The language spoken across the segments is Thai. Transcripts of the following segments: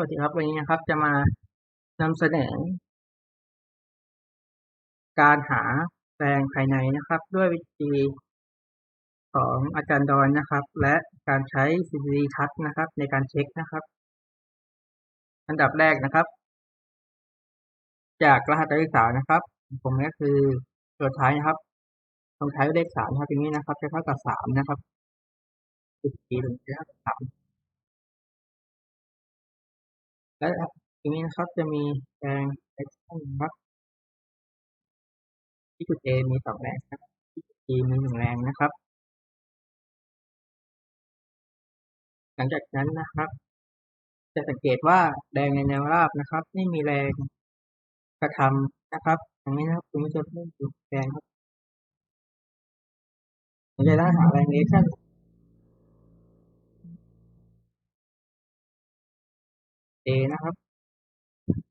วัสดีครับวันนี้นะครับจะมานำเสนอการหาแรงภายในนะครับ ด้วยวิธีของอาจารย์ดอนนะครับ และการใช้ CCD ทัชนะครับ ในการเช็คนะครับ อันดับแรกนะครับ จากรหัสการศึกษานะครับ ผมก็คือตัวท้ายนะครับตรงท้ายเลขสามครับอย่างนี้นะครับจะเท่ากับสามนะครับจุดสีหรือจะเท่ากับสาม และทีนี้นะครับ จะมีแรงเอ็กซ์ครับที่จุด A มีสองแรงครับที่จุด B มีหนึ่งแรงนะครับ หลังจากนั้นนะครับ จะสังเกตว่าแรงในแนวราบนะครับ ไม่มีแรงกระทำนะครับอย่างนี้นะครับคุณจะไม่มีแรงครับเราจะได้หาแรงเรชั่น A นะครับ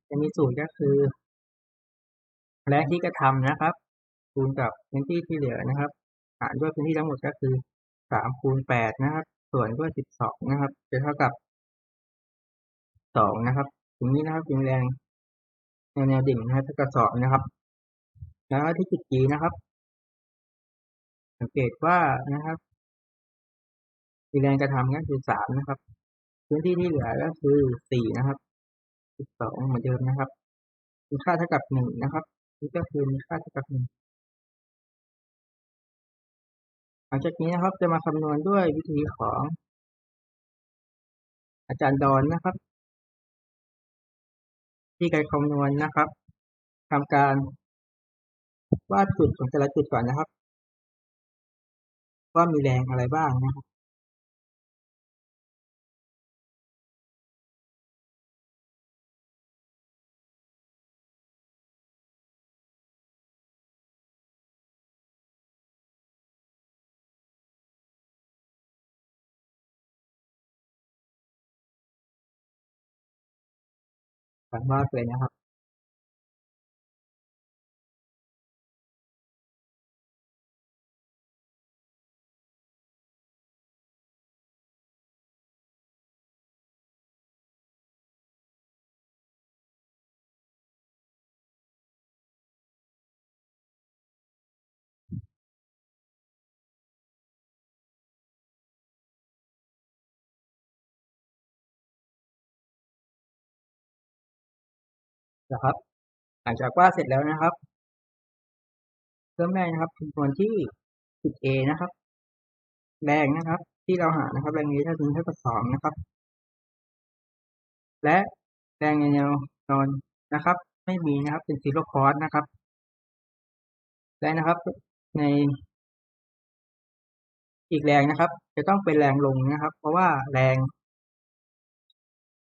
จะมีสูตรก็คือแรงที่กระทำนะครับ คูณกับพื้นที่ที่เหลือนะครับ หารด้วยพื้นที่ทั้งหมดก็คือสามคูณแปดนะครับ ส่วนด้วยสิบสองนะครับ จะเท่ากับสองนะครับตรงนี้นะครับเป็นแรงแนวแนวดิ่งนะครับเท่ากับสองนะครับ แล้วที่จุด G นะครับ สังเกตว่านะครับมีแรงกระทำก็คือสามนะครับ พื้นที่ที่เหลือก็คือสี่นะครับสิบสองเหมือนเดิมนะครับ มีค่าเท่ากับหนึ่งนะครับ นี่ก็คือมีค่าเท่ากับหนึ่งหลังจากนี้นะครับจะมาคำนวณด้วยวิธีของ อาจารย์ดอนนะครับ ที่การคำนวณนะครับทำการวาดจุดของแต่ละจุดก่อนนะครับ ว่ามีแรงอะไรบ้างนะครับ การวาดเลยนะครับ นะครับ หลังจากวาดเสร็จแล้วนะครับเริ่มแรกนะครับคำนวณที่จุด A นะครับ แรงนะครับ ที่เราหานะครับ แรงนี้ถ้าถึงเท่ากับสองนะครับ และแรงแนวนอนนะครับ ไม่มีนะครับเป็นซีโร่คอร์สนะครับ และนะครับในอีกแรงนะครับ จะต้องเป็นแรงลงนะครับ เพราะว่าแรง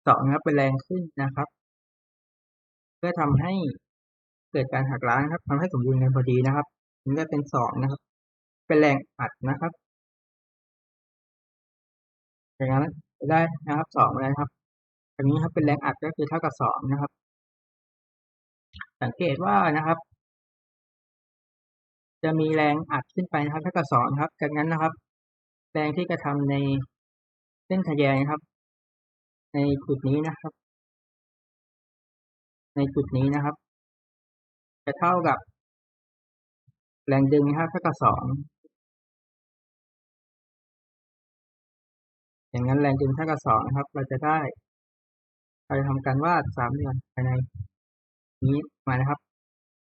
สองนะครับเป็นแรงขึ้นนะครับ พื่อทำให้เกิดการหักล้างครับทำให้สมดุลกันพอดีนะครับมันจะเป็นสองนะครับ เป็นแรงอัดนะครับอย่างนั้นได้นะครับสองเลยครับอันนี้ครับเป็นแรงอัดก็คือเท่ากับสองนะครับ สังเกตว่านะครับ จะมีแรงอัดขึ้นไปนะครับเท่ากับสองครับจากนั้นนะครับ แรงที่กระทำในเส้นทะแยงครับ ในจุดนี้นะครับ ในจุดนี้นะครับ จะเท่ากับ แรงดึงนะครับเท่ากับสองอย่างนั้นแรงดึงเท่ากับสองนะครับ เราจะได้เราจะทำการวาดสามเหลี่ยมภายในนี้มานะครับ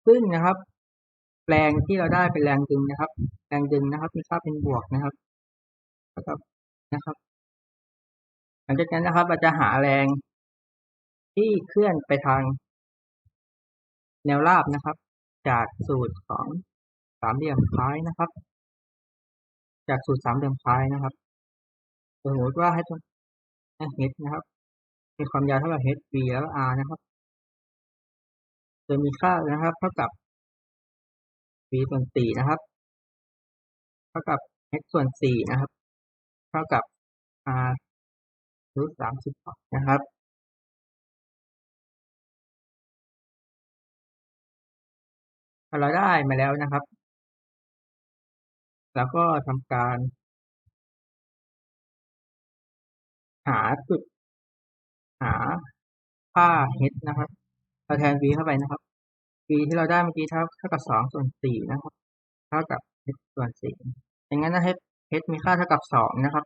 ซึ่งนะครับ แรงที่เราได้เป็นแรงดึงนะครับ แรงดึงนะครับมีค่าเป็นบวกนะครับเท่ากับนะครับ หลังจากนั้นนะครับเราจะหาแรงที่เคลื่อนไปทาง แนวราบนะครับ จากสูตรของสามเหลี่ยมคล้ายนะครับ จากสูตรสามเหลี่ยมคล้ายนะครับสมมติว่าให้ตัว h นะครับ มีความยาวเท่ากับ h b แล้ว r นะครับจะมีค่านะครับ เท่ากับ b ส่วนสี่นะครับ เท่ากับ h ส่วนสี่นะครับ เท่ากับ r รูทสามสิบนะครับ พอเราได้มาแล้วนะครับ แล้วก็ทำการ หาจุดหาค่า h นะครับเราแทน v เข้าไปนะครับ v ที่เราได้เมื่อกี้เท่าเท่ากับสองส่วนสี่นะครับ เท่ากับ h ส่วนสี่อย่างนั้นนะ h h มีค่าเท่ากับสองนะครับ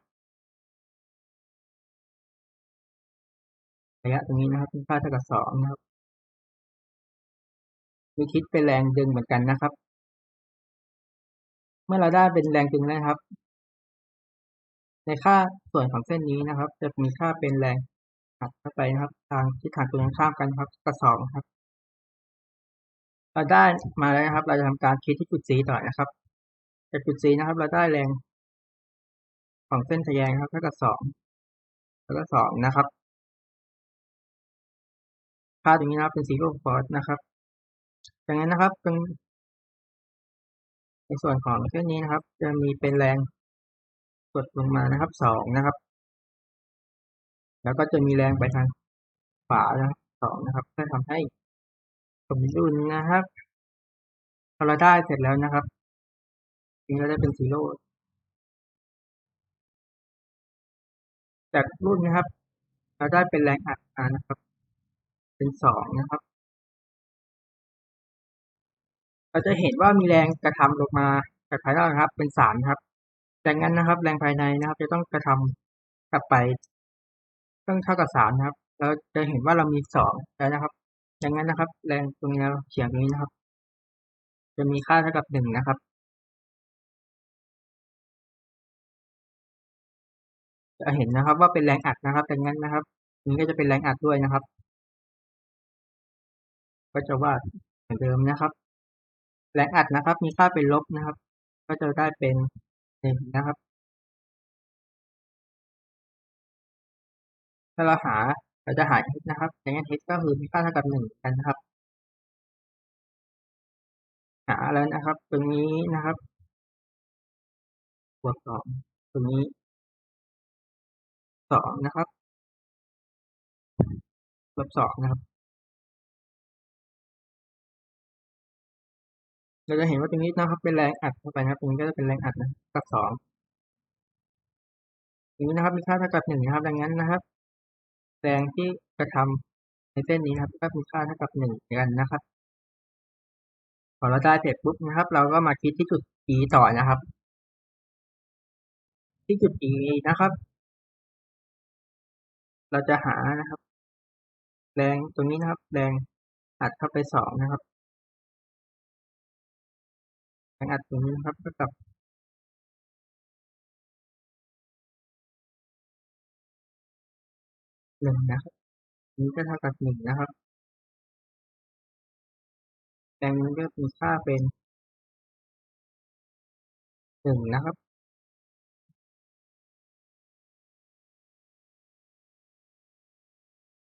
ระยะตรงนี้นะครับมีค่าเท่ากับสองนะครับ มีคิดเป็นแรงดึงเหมือนกันนะครับ เมื่อเราได้เป็นแรงดึงแล้วครับ ในค่าส่วนของเส้นนี้นะครับ จะมีค่าเป็นแรงอัดเข้าไปนะครับ ทางทิศทางตรงข้ามกันครับกับสองครับ เราได้มาแล้วนะครับ เราจะทำการคิดที่จุด C ต่อนะครับจากจุด C นะครับ เราได้แรงของเส้นทะแยงครับเท่ากับสองแล้วก็สองนะครับค่าตรงนี้นะครับเป็นซีโร่ฟอร์สนะครับ ดังนั้นนะครับเป็นในส่วนของเส้นนี้นะครับ จะมีเป็นแรงกดลงมานะครับสองนะครับ แล้วก็จะมีแรงไปทางขวานะครับสองนะครับเพื่อทำให้สมดุลนะครับพอเราได้เสร็จแล้วนะครับทีนี้เราได้เป็นซีโร่จากรุ่นนะครับ เราได้เป็นแรงอัดมานะครับ เป็นสองนะครับ เราจะเห็นว่ามีแรงกระทำลงมาจากภายนอกครับ เป็นสามครับดังนั้นนะครับ แรงภายในนะครับ จะต้องกระทำกลับไปต้องเท่ากับสามนะครับ เราจะเห็นว่าเรามีสองแล้วนะครับดังนั้นนะครับ แรงตรงนี้เฉียงตรงนี้นะครับ จะมีค่าเท่ากับหนึ่งนะครับจะเห็นนะครับว่าเป็นแรงอัดนะครับดังนั้นนะครับนี้ก็จะเป็นแรงอัดด้วยนะครับ ก็จะวาดเหมือนเดิมนะครับ แรงอัดนะครับ มีค่าเป็นลบนะครับ ก็จะได้เป็นหนึ่งนะครับ ถ้าเราหาเราจะหา h นะครับอย่างนี้ h ก็คือมีค่าเท่ากับหนึ่งกันนะครับ หาแล้วนะครับ ตรงนี้นะครับบวกสองตรงนี้สองนะครับลบสองนะครับ เราจะเห็นว่าตรงนี้นะครับเป็นแรงอัดเข้าไปนะครับตรงนี้ก็จะเป็นแรงอัดนะกับสองตรงนี้นะครับมีค่าเท่ากับหนึ่งนะครับ ดังนั้นนะครับ แรงที่กระทำในเส้นนี้นะครับ ก็มีค่าเท่ากับหนึ่งกันนะครับพอเราได้เสร็จปุ๊บนะครับ เราก็มาคิดที่จุด E ต่อนะครับ ที่จุด E นะครับ เราจะหานะครับ แรงตรงนี้นะครับ แรงอัดเข้าไปสองนะครับ แรงอัดตรงนี้ครับเท่ากับหนึ่งนะครับ นี้ก็เท่ากับหนึ่งนะครับแรงนี้ก็มีค่าเป็นหนึ่งนะครับ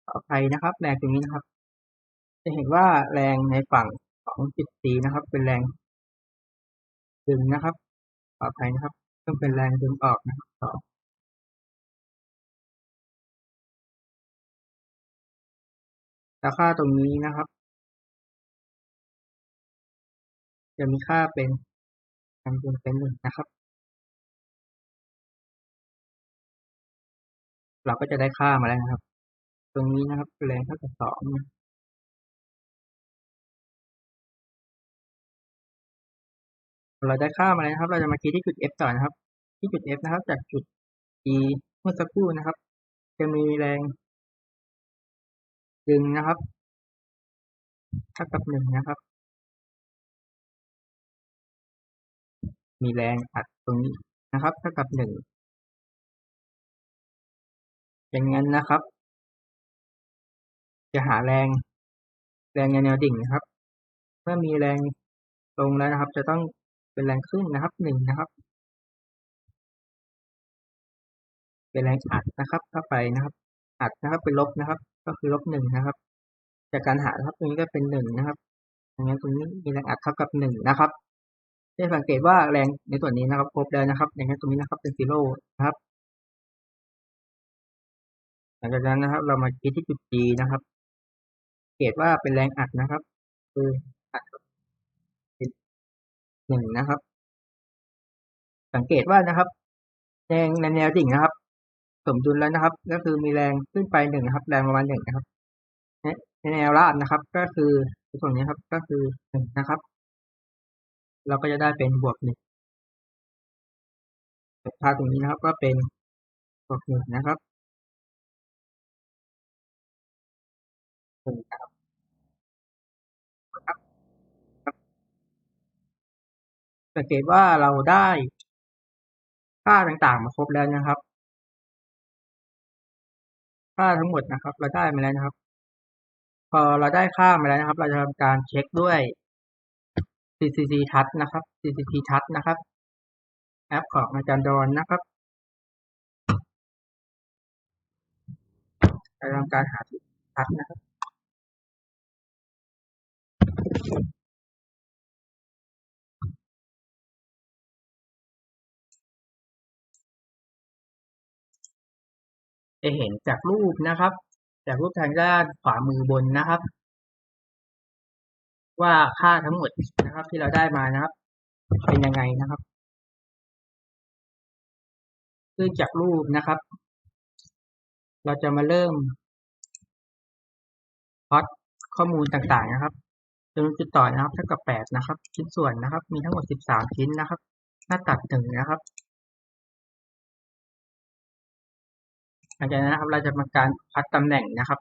ขออภัยนะครับ แรงตรงนี้นะครับ จะเห็นว่าแรงในฝั่งของจุด C นะครับ เป็นแรง ดึงนะครับขออภัยนะครับซึ่งเป็นแรงดึงออกนะครับต่อแล้วค่าตรงนี้นะครับ จะมีค่าเป็นแรงดึงเป็นหนึ่งนะครับ เราก็จะได้ค่ามาแล้วนะครับ ตรงนี้นะครับแรงเท่ากับสอง เราได้ามาแล้วนะครับ เราจะมาคิดที่จุด F ต่อนะครับ ที่จุด F นะครับ จากจุด E เมื่อสักครู่นะครับ จะมีแรงดึงนะครับเท่ากับหนึ่งนะครับ มีแรงอัดตรงนี้นะครับเท่ากับหนึ่งอย่างนั้นนะครับ จะหาแรง แรงในแนวดิ่งนะครับ เมื่อมีแรงลงแล้วนะครับ จะต้อง เป็นแรงขึ้นนะครับหนึ่งนะครับ เป็นแรงอัดนะครับเข้าไปนะครับ อัดนะครับเป็นลบนะครับ ก็คือลบหนึ่งนะครับ จากการหาครับตรงนี้ก็เป็นหนึ่งนะครับดังนั้นตรงนี้มีแรงอัดเท่ากับหนึ่งนะครับจะสังเกตว่าแรงในส่วนนี้นะครับครบแล้วนะครับอย่างนั้นตรงนี้นะครับเป็นซีโร่นะครับหลังจากนั้นนะครับ เรามาคิดที่จุด G นะครับสังเกตว่าเป็นแรงอัดนะครับ คือ หนึ่งนะครับ สังเกตว่านะครับ แรงในแนวดิ่งนะครับ สมดุลแล้วนะครับ ก็คือมีแรงขึ้นไปหนึ่งนะครับ แรงประมาณหนึ่งนะครับในแนวราบนะครับ ก็คือส่วนนี้ครับ ก็คือหนึ่งนะครับ เราก็จะได้เป็นบวกหนึ่งค่าตรงนี้นะครับ ก็เป็นบวกหนึ่งนะครับหนึ่งนะครับ สังเกตว่าเราได้ค่าต่างๆมาครบแล้วนะครับ ค่าทั้งหมดนะครับ เราได้มาแล้วนะครับ พอเราได้ค่ามาแล้วนะครับ เราจะทำการเช็คด้วย CCC Touch นะครับ CCC Touch นะครับ แอปของอาจารย์ดอนนะครับเราทำการหาทัชนะครับ จะเห็นจากรูปนะครับ จากรูปทางด้านขวามือบนนะครับ ว่าค่าทั้งหมดนะครับ ที่เราได้มานะครับ เป็นยังไงนะครับซึ่งจากรูปนะครับ เราจะมาเริ่มพอดข้อมูลต่างๆนะครับจำนวนจุดต่อนะครับเท่ากับแปดนะครับ ชิ้นส่วนนะครับ มีทั้งหมดสิบสามชิ้นนะครับ หน้าตัดหนึ่งนะครับ หลังจากนั้นนะครับเราจะมาการพัดตำแหน่งนะครับ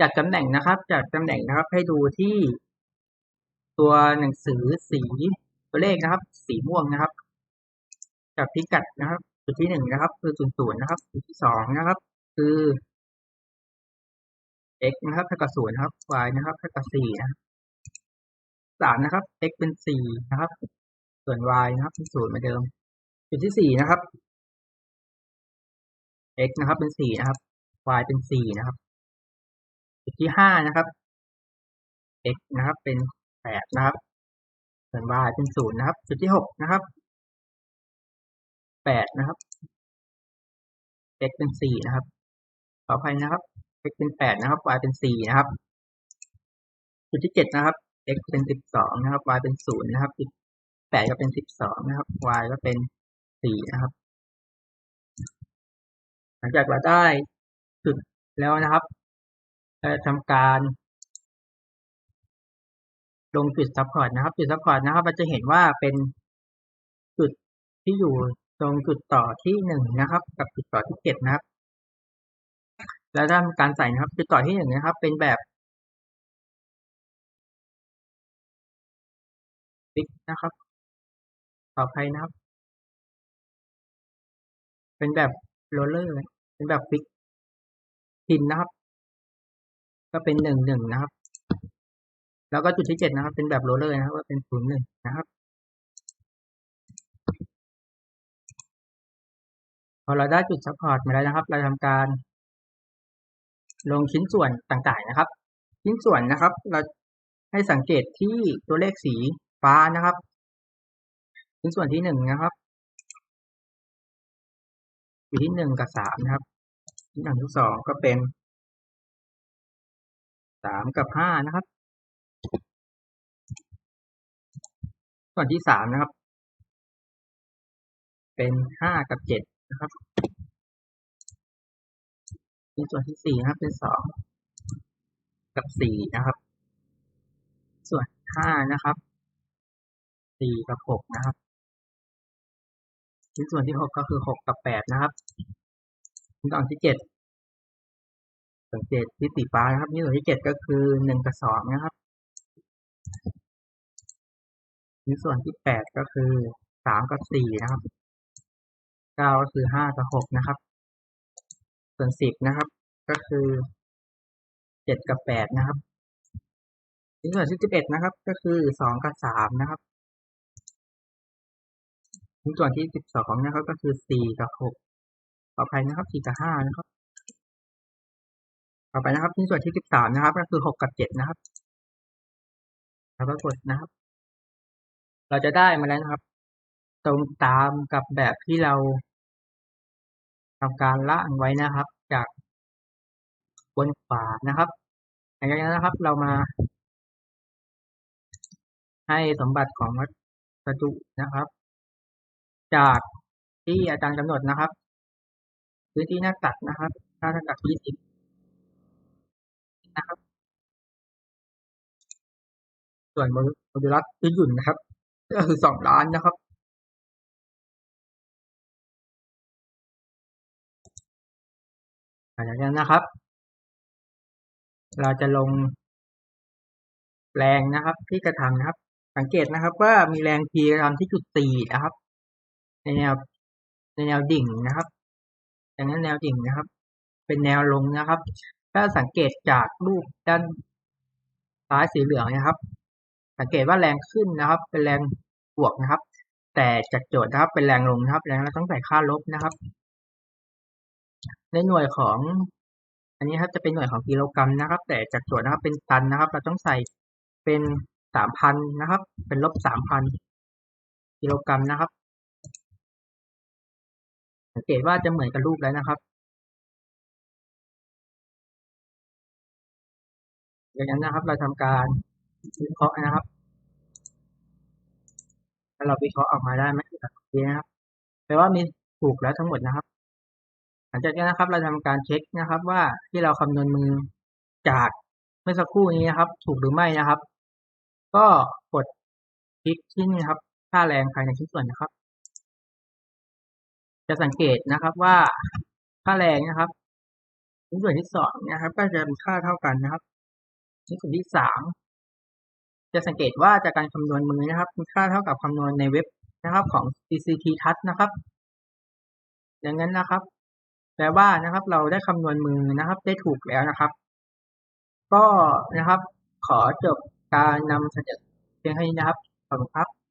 จากตำแหน่งนะครับ จากตำแหน่งนะครับให้ดูที่ตัวหนังสือสีตัวเลขนะครับ สีม่วงนะครับ จากพิกัดนะครับ จุดที่หนึ่งนะครับ คือศูนย์ศูนย์นะครับ จุดที่สองนะครับ คือ x นะครับเท่ากับศูนย์ครับ y นะครับเท่ากับสี่นะสามนะครับ x เป็นสี่นะครับ ส่วน y นะครับเป็นศูนย์เหมือนเดิม จุดที่สี่นะครับ x นะครับเป็นสี่นะครับ y เป็นสี่นะครับจุดที่ห้านะครับ x นะครับเป็นแปดนะครับส่วน y เป็นศูนย์นะครับ จุดที่หกนะครับแปดนะครับ x เป็นสี่นะครับขออภัยนะครับ x เป็นแปดนะครับ y เป็นสี่นะครับ จุดที่เจ็ดนะครับ x เป็นสิบสองนะครับ y เป็นศูนย์นะครับแปดก็เป็นสิบสองนะครับ y ก็เป็นสี่นะครับ ลังจากเราได้จุดแล้วนะครับเราจะทำการลงจุดซัพพอร์ตนะครับ จุดซัพพอร์ตนะครับเราจะเห็นว่าเป็นจุดที่อยู่ตรงจุดต่อที่หนึ่งนะครับ กับจุดต่อที่เจ็ดนะครับ แล้วด้าการใส่นะครับ จุดต่อที่หนึ่งนะครับ เป็นแบบฟิกนะครับ ต่อไปนะครับ เป็นแบบโรลเลอร์ เป็นแบบฟิกพินนะครับ ก็เป็นหนึ่งหนึ่งนะครับ แล้วก็จุดที่เจ็ดนะครับ เป็นแบบโรเลอร์นะครับ ก็เป็นศูนย์หนึ่งนะครับพอเราได้จุดซัพพอร์ตมาแล้วนะครับ เราทำการลงชิ้นส่วนต่างๆนะครับ ชิ้นส่วนนะครับ เราให้สังเกตที่ตัวเลขสีฟ้านะครับ ชิ้นส่วนที่หนึ่งนะครับ อยู่ที่หนึ่งกับสามนะครับชิ้นส่วนที่สองก็เป็นสามกับห้านะครับ ส่วนที่สามนะครับ เป็นห้ากับเจ็ดนะครับในส่วนที่สี่นะครับเป็นสองกับสี่นะครับ ส่วนห้านะครับสี่กับหกนะครับ ชิ้นส่วนที่หกก็คือหกกับแปดนะครับชิ้นส่วนที่เจ็ดสังเกตที่สีฟ้านะครับชิ้นส่วนที่เจ็ดก็คือหนึ่งกับสองนะครับชิ้นส่วนที่แปดก็คือสามกับสี่นะครับเก้าก็คือห้ากับหกนะครับ ส่วนสิบนะครับ ก็คือเจ็ดกับแปดนะครับชิ้นส่วนที่สิบเอ็ดนะครับ ก็คือสองกับสามนะครับ ชิ้นส่วนที่สิบสองนะครับก็คือสี่กับหกต่อไปนะครับสี่กับห้านะครับ ต่อไปนะครับชิ้นส่วนที่สิบสามนะครับ ก็คือหกกับเจ็ดนะครับ แล้วก็กดนะครับ เราจะได้มาแล้วนะครับ ตรงตามกับแบบที่เราทำการล่างไว้นะครับ จากบนขวานะครับหลังจากนั้นนะครับ เรามา ให้สมบัติของวัสดุนะครับ จากที่อาจารย์กำหนดนะครับ พื้นที่หน้าตัดนะครับถ้าเท่ากับ20นะครับ ส่วนโมดูลัสยืดหยุ่นนะครับ ก็คือสองล้านนะครับหลังจากนั้นนะครับ เราจะลงแรงนะครับที่กระทำนะครับ สังเกตนะครับว่ามีแรง P กระทำที่จุดสี่นะครับ ในแนวในแนวดิ่งนะครับดังนั้นแนวดิ่งนะครับ เป็นแนวลงนะครับ ถ้าสังเกตจากรูปด้านซ้ายสีเหลืองนะครับ สังเกตว่าแรงขึ้นนะครับ เป็นแรงบวกนะครับ แต่จากโจทย์นะครับเป็นแรงลงนะครับแรงเราต้องใส่ค่าลบนะครับ ในหน่วยของ อันนี้ครับจะเป็นหน่วยของกิโลกรัมนะครับ แต่จากโจทย์นะครับเป็นตันนะครับ เราต้องใส่เป็นสามพันนะครับ เป็นลบสามพันกิโลกรัมนะครับ สังเกตว่าจะเหมือนกับรูปแล้วนะครับดังนั้นนะครับ เราทำการวิเคราะห์นะครับถ้าเราวิเคราะห์ออกมาได้ไหมดีนะครับแปลว่ามีถูกแล้วทั้งหมดนะครับ หลังจากนี้นะครับ เราทำการเช็คนะครับ ว่าที่เราคำนวณมือจากเมื่อสักครู่นี้นะครับ ถูกหรือไม่นะครับ ก็กดคลิกที่นี่ครับ ค่าแรงภายในชิ้นส่วนนะครับ จะสังเกตนะครับว่าค่าแรงนะครับชิ้นส่วนที่สองนะครับ ก็จะมีค่าเท่ากันนะครับชิ้นส่วนที่สามจะสังเกตว่าจากการคำนวณมือนะครับ มีค่าเท่ากับคำนวณในเว็บนะครับของ CCT Touch นะครับ ดังนั้นนะครับแปลว่านะครับ เราได้คำนวณมือนะครับ ได้ถูกแล้วนะครับ ก็นะครับ ขอจบการนำเสนอเพียงเท่านี้นะครับขอบคุณครับ